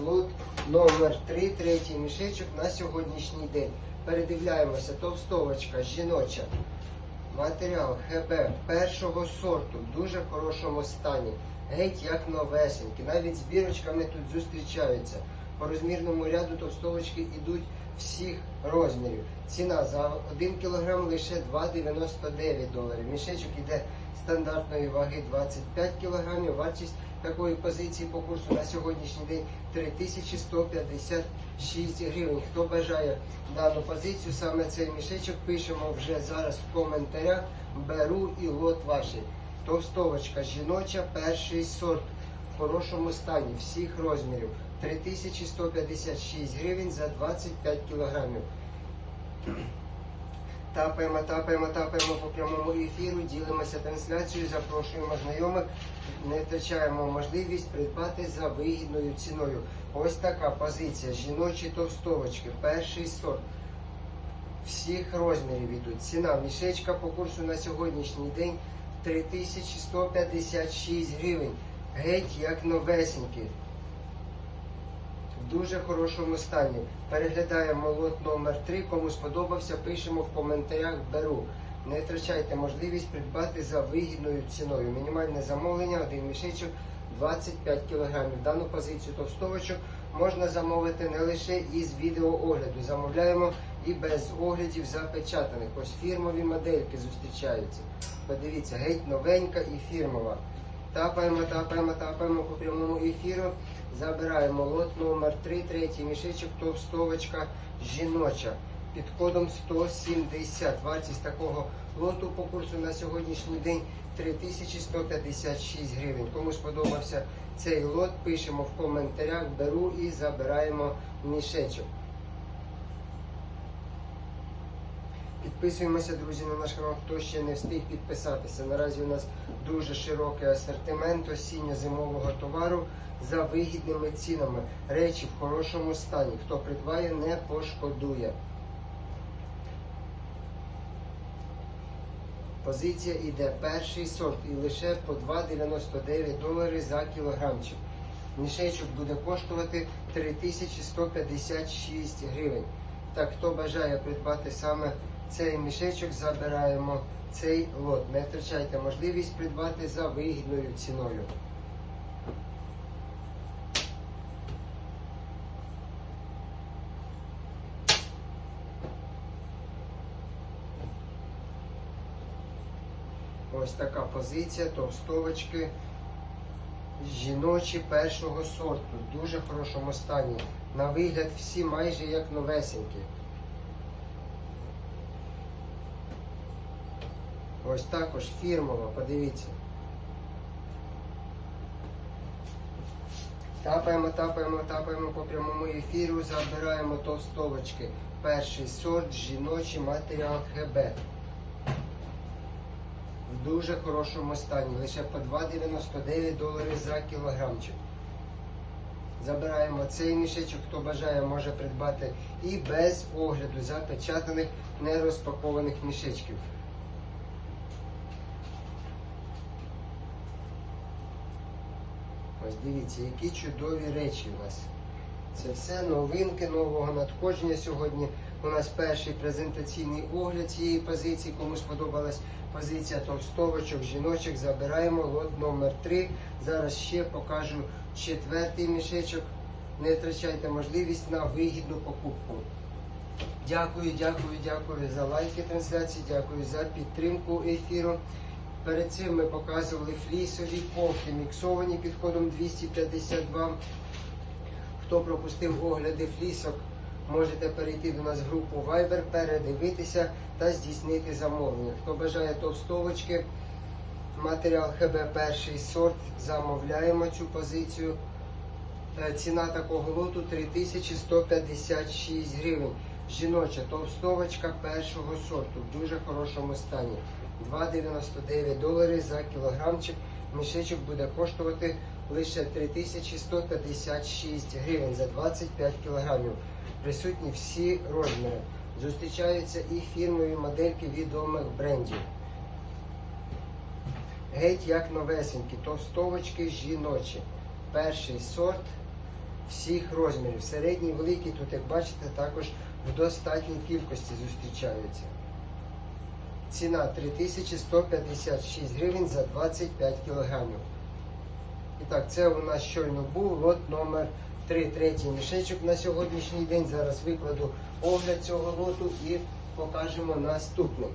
лот номер 3, третій мішечок на сьогоднішній день. Передивляємося, товстовочка жіноча. Матеріал ГБ першого сорту, в дуже хорошому стані. Геть як новесенькі. Навіть з бірочками тут зустрічаються. По розмірному ряду товстовочки йдуть всіх розмірів. Ціна за 1 кг лише 2,99 доларів. Мішечок іде стандартної ваги 25 кг. Вартість такої позиції по курсу на сьогоднішній день 3156 гривень. Хто бажає дану позицію, саме цей мішечок пишемо вже зараз в коментарях. Беру і лот ваший. Товстовочка жіноча, перший сорт в хорошому стані всіх розмірів. 3156 гривень за 25 кілограмів. Тапаємо, тапаємо, тапаємо по прямому ефіру, ділимося трансляцією, запрошуємо знайомих, не втрачаємо можливість придбати за вигідною ціною. Ось така позиція. Жіночі товстовочки, перший сорт. Всіх розмірів йдуть. Ціна мішечка по курсу на сьогоднішній день 3156 гривень. Геть як новесенький. В дуже хорошому стані. Переглядаємо лот номер 3 Кому сподобався, пишемо в коментарях беру. Не втрачайте можливість придбати за вигідною ціною. Мінімальне замовлення, один мішечок 25 кг. Дану позицію товстовочок можна замовити не лише із відеоогляду. Замовляємо і без оглядів запечатаних. Ось фірмові модельки зустрічаються. Подивіться, геть новенька і фірмова. Тапаємо, тапаємо, тапаємо по прямому ефіру. Забираємо лот номер 3, третій мішечок, товстовочка жіноча. Під кодом 170. Вартість такого лоту по курсу на сьогоднішній день 3156 гривень. Кому сподобався цей лот, пишемо в коментарях, беру і забираємо мішечок. Підписуємося, друзі, на наш канал, хто ще не встиг підписатися. Наразі у нас дуже широкий асортимент осінньо-зимового товару за вигідними цінами. Речі в хорошому стані. Хто придбає, не пошкодує. Позиція йде перший сорт і лише по 2,99 долари за кілограмчик. Мішечок буде коштувати 3156 гривень. Так, хто бажає придбати саме цей мішечок, забираємо цей лот. Не втрачайте можливість придбати за вигідною ціною. Ось така позиція, товстовочки жіночі першого сорту. В дуже хорошому стані. На вигляд всі майже як новесенькі. Ось також фірмова, подивіться. Тапаємо, тапаємо, тапаємо по прямому ефіру, забираємо товстовочки. Перший сорт, жіночий матеріал ХБ. В дуже хорошому стані, лише по 2,99 долари за кілограмчик. Забираємо цей мішечок, хто бажає, може придбати і без огляду запечатаних, нерозпакованих мішечків. Ось дивіться, які чудові речі у нас. Це все новинки нового надходження. Сьогодні у нас перший презентаційний огляд цієї позиції. Кому сподобалась позиція товстовочок, жіночок, забираємо лот номер 3 Зараз ще покажу четвертий мішечок. Не втрачайте можливість на вигідну покупку. Дякую, дякую, дякую за лайки трансляції, дякую за підтримку ефіру. Перед цим ми показували флісові кофти, міксовані під кодом 252. Хто пропустив огляди флісок, можете перейти до нас в групу Viber, передивитися та здійснити замовлення. Хто бажає товстовочки, матеріал ХБ перший сорт, замовляємо цю позицію. Е, Ціна такого лоту 3156 гривень. Жіноча товстовочка першого сорту в дуже хорошому стані. 2,99 долари за кілограмчик. Мішечок буде коштувати лише 3156 гривень за 25 кілограмів. Присутні всі розміри. Зустрічаються і фірмові модельки відомих брендів. Геть як новесенькі, товстовочки жіночі. Перший сорт всіх розмірів. Середній, великий, тут, як бачите, також в достатній кількості зустрічаються. Ціна 3156 гривень за 25 кілограмів. І так, це у нас щойно був лот номер 3, третій мішечок на сьогоднішній день. Зараз викладу огляд цього лоту і покажемо наступний.